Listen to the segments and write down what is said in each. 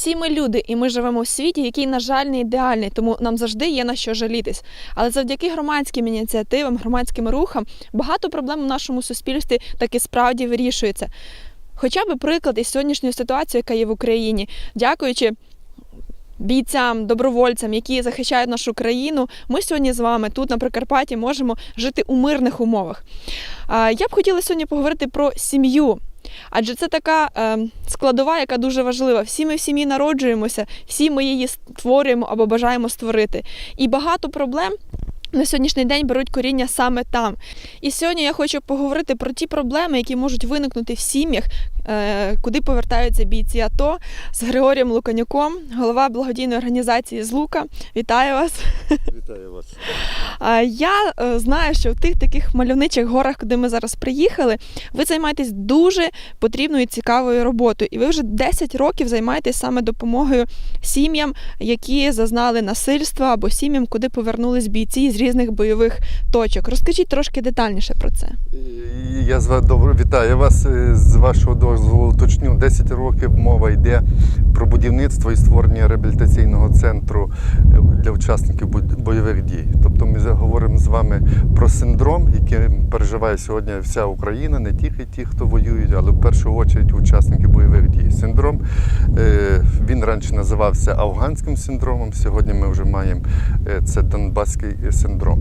Всі ми люди, і ми живемо в світі, який, на жаль, не ідеальний, тому нам завжди є на що жалітись. Але завдяки громадським ініціативам, громадським рухам багато проблем у нашому суспільстві таки справді вирішується. Хоча б приклад із сьогоднішньої ситуації, яка є в Україні, дякуючи бійцям, добровольцям, які захищають нашу країну, ми сьогодні з вами тут на Прикарпатті можемо жити у мирних умовах. Я б хотіла сьогодні поговорити про сім'ю. Адже це така е, складова, яка дуже важлива. Всі ми в сім'ї народжуємося, всі ми її створюємо або бажаємо створити. І багато проблем на сьогоднішній день беруть коріння саме там. І сьогодні я хочу поговорити про ті проблеми, які можуть виникнути в сім'ях, е, куди повертаються бійці АТО з Григорієм Луканюком, голова благодійної організації з Лука. Вітаю вас! Вітаю вас. Я е, знаю, що в тих таких мальовничих горах, куди ми зараз приїхали, ви займаєтесь дуже потрібною і цікавою роботою. І ви вже 10 років займаєтесь саме допомогою сім'ям, які зазнали насильства або сім'ям, куди повернулись бійці з різних бойових точок. Розкажіть трошки детальніше про це. Я з ва- добро вітаю вас. Е, З вашого дозволу уточню, 10 років мова йде про будівництво і створення реабілітаційного центру е, для учасників бойових дій. Тобто ми говоримо з вами про синдром, який переживає сьогодні вся Україна, не тільки ті, хто воюють, але в першу чергу учасники бойових дій. Синдром е, раніше називався афганським синдромом. Сьогодні ми вже маємо е, це Донбаський синдром.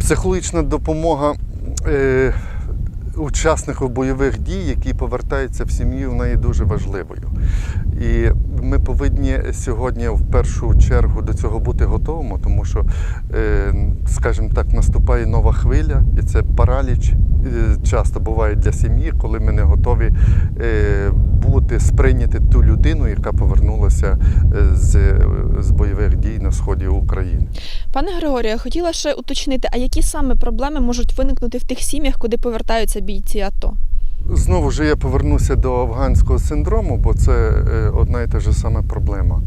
Психологічна допомога. е, Учасників бойових дій, які повертаються в сім'ю, вона є дуже важливою. І ми повинні сьогодні в першу чергу до цього бути готовими, тому що, е, скажімо так, наступає нова хвиля, і це параліч часто буває для сім'ї, коли ми не готові е, бути сприйняти ту людину, яка повернулася е, з, з бойових дій на сході України. Пане Григорію, я хотіла ще уточнити, а які саме проблеми можуть виникнути в тих сім'ях, куди повертаються бійці АТО? Знову ж я повернуся до афганського синдрому, бо це е, одна і та ж сама проблема.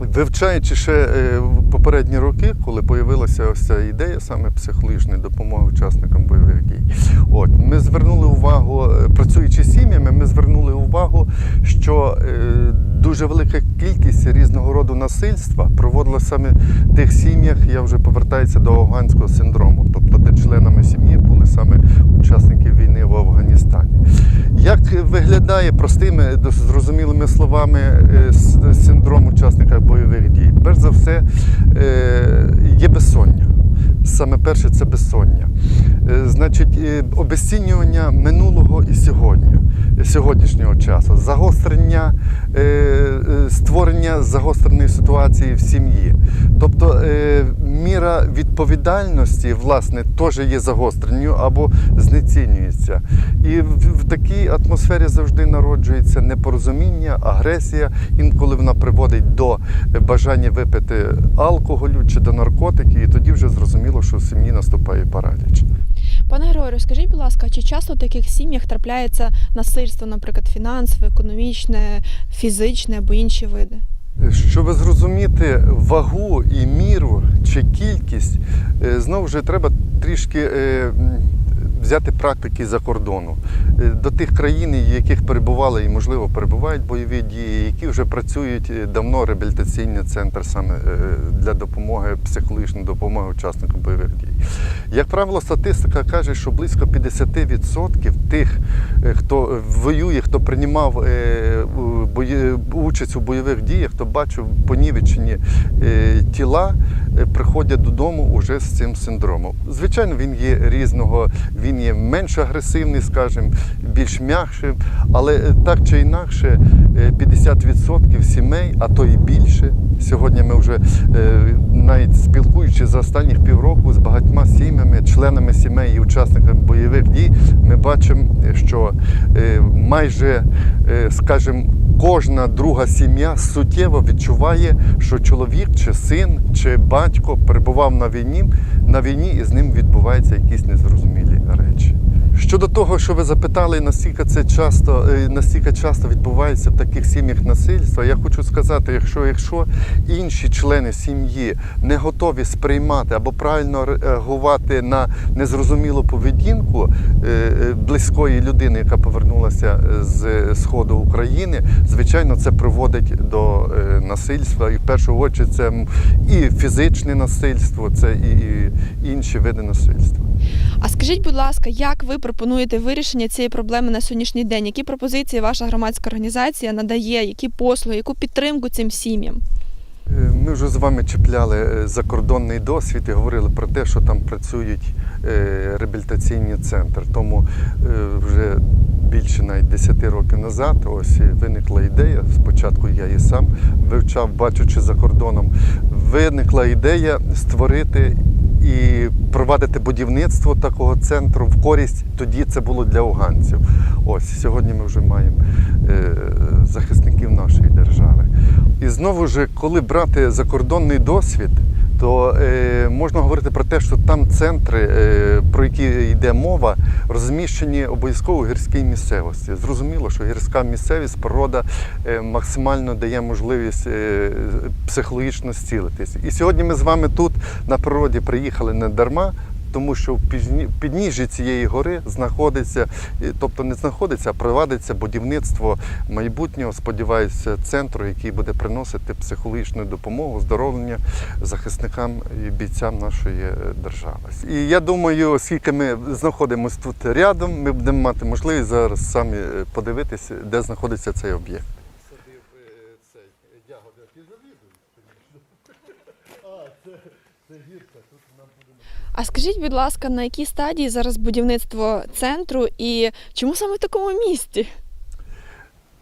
Вивчаючи ще е, в попередні роки, коли з'явилася ось ця ідея саме психологічної допомоги учасникам бойових дій, от ми звернули увагу, е, працюючи з сім'ями, ми звернули увагу, що е, дуже велика кількість різного роду насильства проводилася саме в тих сім'ях, я вже повертаюся до афганського синдрому, тобто де членами сім'ї були саме учасники війни в Афганістані. Як виглядає простими зрозумілими словами е, синдром учасника бойових дій? Перш за все, е, є безсоння. Саме перше це безсоння. Значить, обезцінювання минулого і сьогодні, сьогоднішнього часу, загострення, е, е, створення загостреної ситуації в сім'ї. Тобто е, міра відповідальності, власне, теж є загостренню або знецінюється. І в такій атмосфері завжди народжується непорозуміння, агресія. Інколи вона приводить до бажання випити алкоголю чи до наркотиків, і тоді вже зрозуміло, що в сім'ї наступає параліч. Пане Григорію, скажіть, будь ласка, чи часто в таких сім'ях трапляється насильство, наприклад, фінансове, економічне, фізичне або інші види? Щоб зрозуміти вагу і міру чи кількість, е, знову ж треба трішки е, взяти практики за кордону Е, до тих країн, в яких перебували і, можливо, перебувають бойові дії, які вже працюють е, давно реабілітаційний центр саме е, для допомоги, психологічної допомоги учасникам бойових дій. Як правило, статистика каже, що близько 50% тих, хто воює, хто приймав участь у бойових діях, хто бачив понівечені е, тіла, е, приходять додому уже з цим синдромом. Звичайно, він є різного, він є менш агресивний, скажімо, більш м'якшим, але е, так чи інакше, е, 50% сімей, а то і більше. Сьогодні ми вже навіть спілкуючись за останніх півроку з багатьма сім'ями, членами сімей і учасниками бойових дій, ми бачимо, що майже, скажімо, кожна друга сім'я суттєво відчуває, що чоловік чи син, чи батько перебував на війні, на війні і з ним відбуваються якісь незрозумілі речі. Щодо того, що ви запитали, наскільки це часто, е, наскільки часто відбувається в таких сім'ях насильства, я хочу сказати, якщо, якщо інші члени сім'ї не готові сприймати або правильно реагувати на незрозумілу поведінку е, е, близької людини, яка повернулася з сходу України, звичайно, це приводить до насильства. І в першу чергу це і фізичне насильство, це і інші види насильства. А скажіть, будь ласка, як ви пропонуєте вирішення цієї проблеми на сьогоднішній день? Які пропозиції ваша громадська організація надає, які послуги, яку підтримку цим сім'ям? Е, Ми вже з вами чіпляли е, закордонний досвід і говорили про те, що там працюють е, реабілітаційні центри. Тому вже більше навіть 10 років назад ось виникла ідея. Спочатку я її сам вивчав, бачучи за кордоном. Виникла ідея створити і провадити будівництво такого центру в користь. Тоді це було для уганців. Ось сьогодні ми вже маємо е, захисників нашої держави. І знову ж, коли брати закордонний досвід, то е, можна говорити про те, що там центри, е, про які йде мова, розміщені обов'язково в гірській місцевості. Зрозуміло, що гірська місцевість, природа е, максимально дає можливість е, психологічно зцілитись. І сьогодні ми з вами тут на природі приїхали не дарма. Тому що в підніжжі цієї гори знаходиться, е, тобто не знаходиться, а провадиться будівництво майбутнього, сподіваюся, центру, який буде приносити психологічну допомогу, оздоровлення захисникам і бійцям нашої е, держави. І я думаю, оскільки ми знаходимося тут рядом, ми будемо мати можливість зараз самі е, подивитися, де знаходиться цей об'єкт. Садив цей ягоди, які А, це, гірка. А скажіть, будь ласка, на якій стадії зараз будівництво центру і чому саме в такому місті?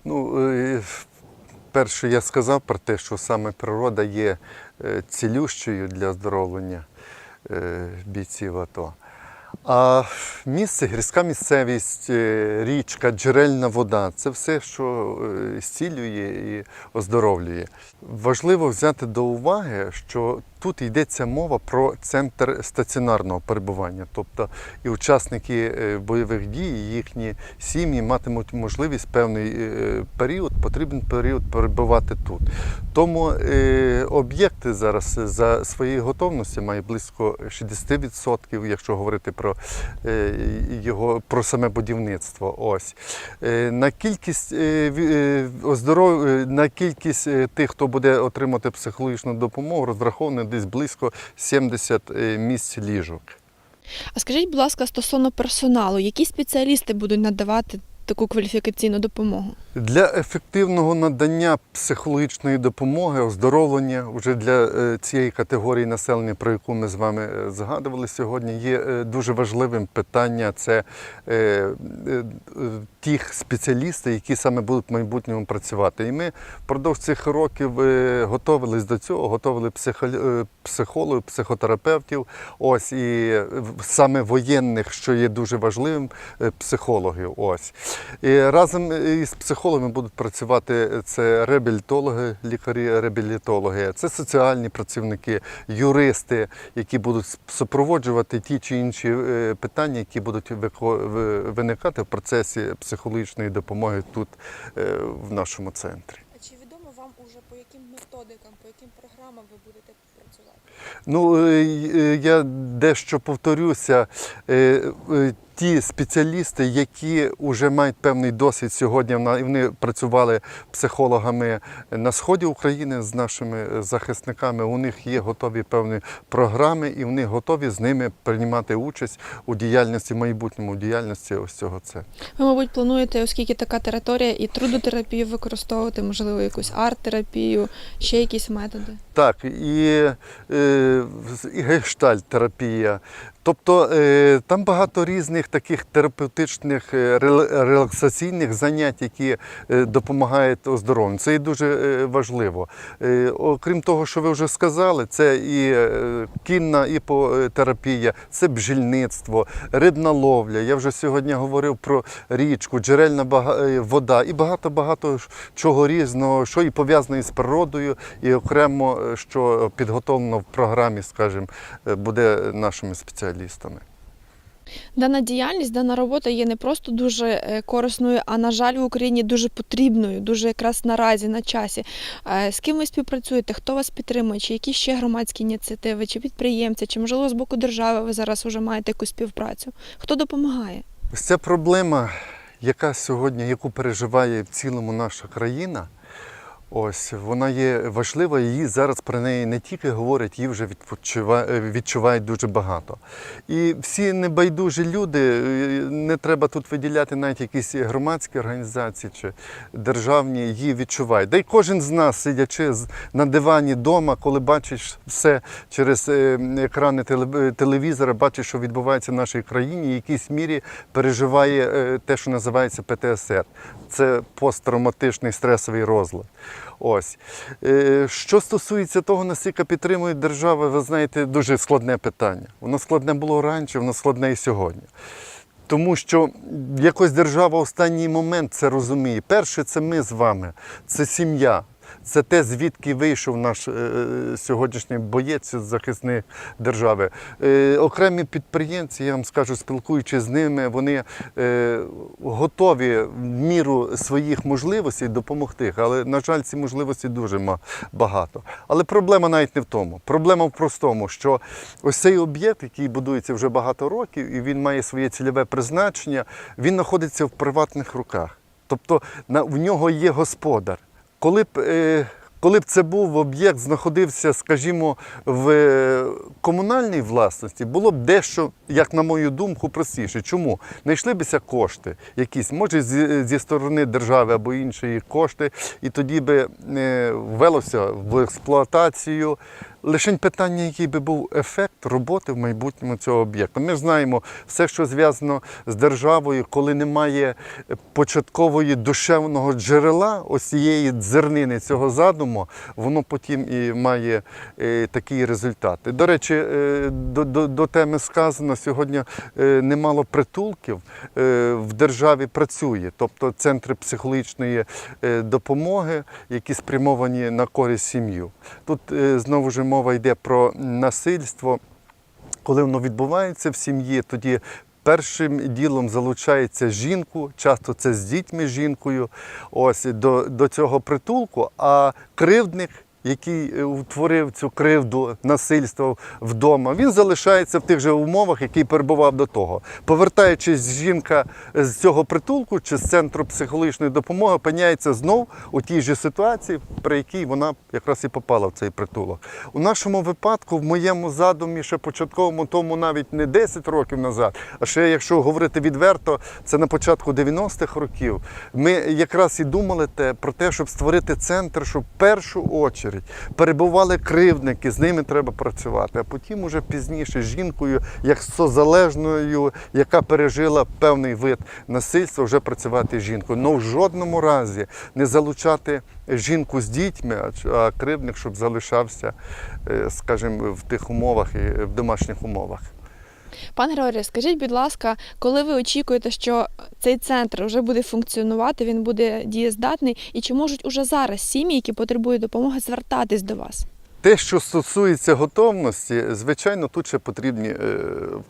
Ну, е, перше, я сказав про те, що саме природа є е, цілющою для оздоровлення е, бійців АТО. А місце, гірська місцевість, річка, джерельна вода це все, що зцілює і оздоровлює. Важливо взяти до уваги, що тут йдеться мова про центр стаціонарного перебування. Тобто і учасники е, бойових дій, їхні сім'ї матимуть можливість певний е, період, потрібен період перебувати тут. Тому е, об'єкти зараз за своєю готовністю має близько 60%, якщо говорити про його про саме будівництво. Ось на кількість на кількість тих, хто буде отримати психологічну допомогу, розраховано десь близько 70 е, місць ліжок. А скажіть, будь ласка, стосовно персоналу, які спеціалісти будуть надавати таку кваліфікаційну допомогу? Для ефективного надання психологічної допомоги, оздоровлення вже для е, цієї категорії населення, про яку ми з вами е, згадували сьогодні, є е, дуже важливим питання це тих спеціалістів, які саме будуть в майбутньому працювати. І ми впродовж цих років готувалися до цього, готували психологів, психотерапевтів, ось і саме воєнних, що є дуже важливим, психологів. Ось. І разом із психологами будуть працювати це реабілітологи, лікарі-реабілітологи, це соціальні працівники, юристи, які будуть супроводжувати ті чи інші е, питання, які будуть виникати в процесі психологічної допомоги тут, е, в нашому центрі. А чи відомо вам уже по яким методикам, по яким програмам ви будете працювати? Ну, е, е, я дещо повторюся. Е, е, Ті спеціалісти, які вже мають певний досвід сьогодні, вони працювали психологами на сході України з нашими захисниками. У них є готові певні програми, і вони готові з ними приймати участь у діяльності в майбутньому у діяльності ось цього центру. Ви, мабуть, плануєте, оскільки така територія, і трудотерапію використовувати, можливо, якусь арт-терапію, ще якісь методи. Так, і, е, і гештальт-терапія. Тобто е, там багато різних таких терапевтичних е, релаксаційних занять, які е, допомагають оздоровленню. Це і дуже важливо. Окрім того, що ви вже сказали, це і кінна іпотерапія, це бджільництво, рибна ловля. Я вже сьогодні говорив про річку, джерельна вода і багато-багато чого різного, що і пов'язане з природою, і окремо, що підготовлено в програмі, скажімо, буде нашими спеціалістами. Дана діяльність, дана робота є не просто дуже е, корисною, а на жаль, в Україні дуже потрібною, дуже якраз наразі на часі. Е, З ким ви співпрацюєте? Хто вас підтримує? Чи які ще громадські ініціативи, чи підприємці, чи можливо з боку держави ви зараз вже маєте якусь співпрацю? Хто допомагає? Ось ця проблема, яка сьогодні, яку переживає в цілому наша країна, ось вона є важлива. Її зараз про неї не тільки говорять, її вже відчувають, відчувають дуже багато. І всі небайдужі люди, е, не треба тут виділяти навіть якісь громадські організації чи державні, її відчувають. Да й кожен з нас, сидячи на дивані вдома, коли бачиш все через е, екрани телевізора, бачиш, що відбувається в нашій країні, в якійсь мірі переживає е, те, що називається ПТСР. Це посттравматичний стресовий розлад. Ось. Е, Що стосується того, наскільки підтримують держави, ви знаєте, дуже складне питання. Воно складне було раніше, воно складне і сьогодні. Тому що якось держава в останній момент це розуміє. Перше, це ми з вами, це сім'я. Це те, звідки вийшов наш е, сьогоднішній боєць захисник держави. Е, окремі підприємці, я вам скажу, спілкуючись з ними, вони е, готові в міру своїх можливостей допомогти. Але, на жаль, ці можливості дуже багато. Але проблема навіть не в тому. Проблема в простому, що ось цей об'єкт, який будується вже багато років, і він має своє цільове призначення, він знаходиться в приватних руках. Тобто на, в нього є господар. Коли б, е, коли б це був об'єкт, знаходився, скажімо, в е, комунальній власності, було б дещо, як на мою думку, простіше. Чому? Знайшли бися кошти, якісь, може, зі, сторони держави або іншої кошти, і тоді би е, ввелося в експлуатацію. Лише питання, який би був ефект роботи в майбутньому цього об'єкту. Ми знаємо все, що зв'язано з державою, коли немає початкової душевного джерела, ось цієї дзернини цього задуму, воно потім і має е, такі результати. До речі, е, до, до, до теми сказано, сьогодні е, немало притулків в державі працює, тобто центри психологічної допомоги, які спрямовані на користь сім'ю. Тут знову ж мова йде про насильство. Коли воно відбувається в сім'ї, тоді першим ділом залучається жінку, часто це з дітьми жінкою, ось до, до цього притулку, а кривдник. Який е, утворив цю кривду насильство вдома, він залишається в тих же умовах, які перебував до того. Повертаючись, жінка з цього притулку чи з центру психологічної допомоги опиняється знов у тій же ситуації, при якій вона якраз і попала в цей притулок. У нашому випадку, в моєму задумі, ще початковому, тому навіть не 10 років назад, а ще якщо говорити відверто, це на початку 90-х років. Ми якраз і думали те, про те, щоб створити центр, щоб в першу очередь перебували кривдники, з ними треба працювати, а потім уже пізніше з жінкою, як созалежною, яка пережила певний вид насильства, вже працювати з жінкою. Ну в жодному разі не залучати жінку з дітьми, а кривдник, щоб залишався, е, скажімо, в тих умовах і в домашніх умовах. Пане Григорію, скажіть, будь ласка, коли ви очікуєте, що цей центр вже буде функціонувати, він буде дієздатний, і чи можуть уже зараз сім'ї, які потребують допомоги, звертатись до вас? Те, що стосується готовності, звичайно, тут ще потрібні е,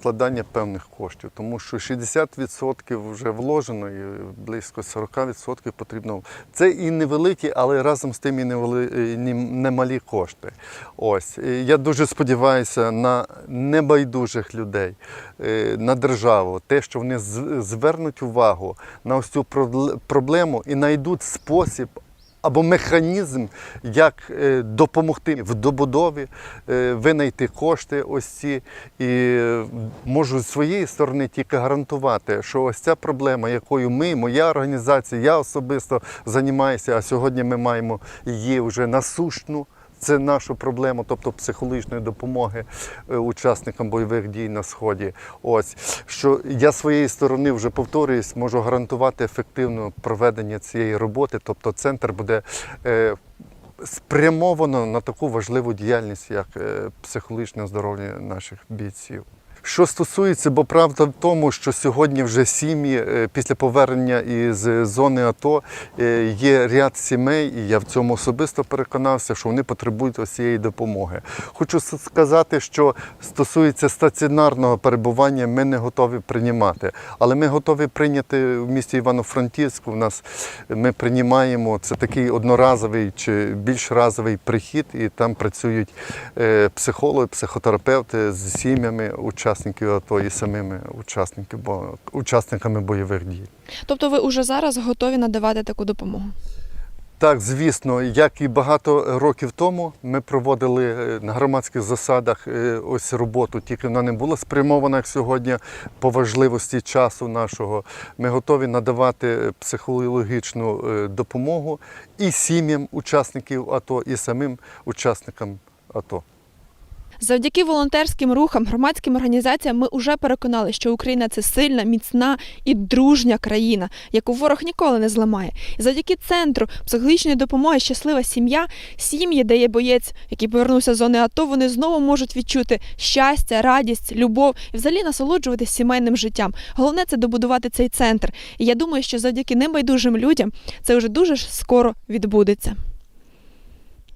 вкладання певних коштів, тому що 60% вже вложено, і близько 40% потрібно. Це і невеликі, але разом з тим і невели, немалі кошти. Ось я дуже сподіваюся на небайдужих людей, е, на державу, те, що вони звернуть увагу на ось цю проблему і знайдуть спосіб або механізм, як е, допомогти в добудові, е, винайти кошти ось ці. І е, можу з своєї сторони тільки гарантувати, що ось ця проблема, якою ми, моя організація, я особисто займаюся, а сьогодні ми маємо її вже насущну. Це нашу проблему, тобто психологічної допомоги е, учасникам бойових дій на сході. Ось що я своєї сторони вже повторююсь, можу гарантувати ефективне проведення цієї роботи. Тобто, центр буде е, спрямовано на таку важливу діяльність, як е, психологічне здоров'я наших бійців. Що стосується, бо правда в тому, що сьогодні вже сім'ї е, після повернення із зони АТО е, є ряд сімей, і я в цьому особисто переконався, що вони потребують ось цієї допомоги. Хочу сказати, що стосується стаціонарного перебування, ми не готові приймати, але ми готові прийняти в місті Івано-Франківську. У нас ми приймаємо це такий одноразовий чи більш разовий прихід, і там працюють е, психологи, психотерапевти з сім'ями учасників АТО і самими учасниками, бо, учасниками бойових дій. Тобто ви уже зараз готові надавати таку допомогу? Так, звісно, як і багато років тому, ми проводили е, на громадських засадах е, ось роботу, тільки вона не була спрямована як сьогодні по важливості часу нашого. Ми готові надавати психологічну е, допомогу і сім'ям учасників АТО, і самим учасникам АТО. Завдяки волонтерським рухам, громадським організаціям ми вже переконали, що Україна це сильна, міцна і дружня країна, яку ворог ніколи не зламає. І завдяки центру психологічної допомоги щаслива сім'я, сім'ї, де є боєць, який повернувся з зони АТО, вони знову можуть відчути щастя, радість, любов і взагалі насолоджуватись сімейним життям. Головне це добудувати цей центр. І я думаю, що завдяки небайдужим людям це вже дуже скоро відбудеться.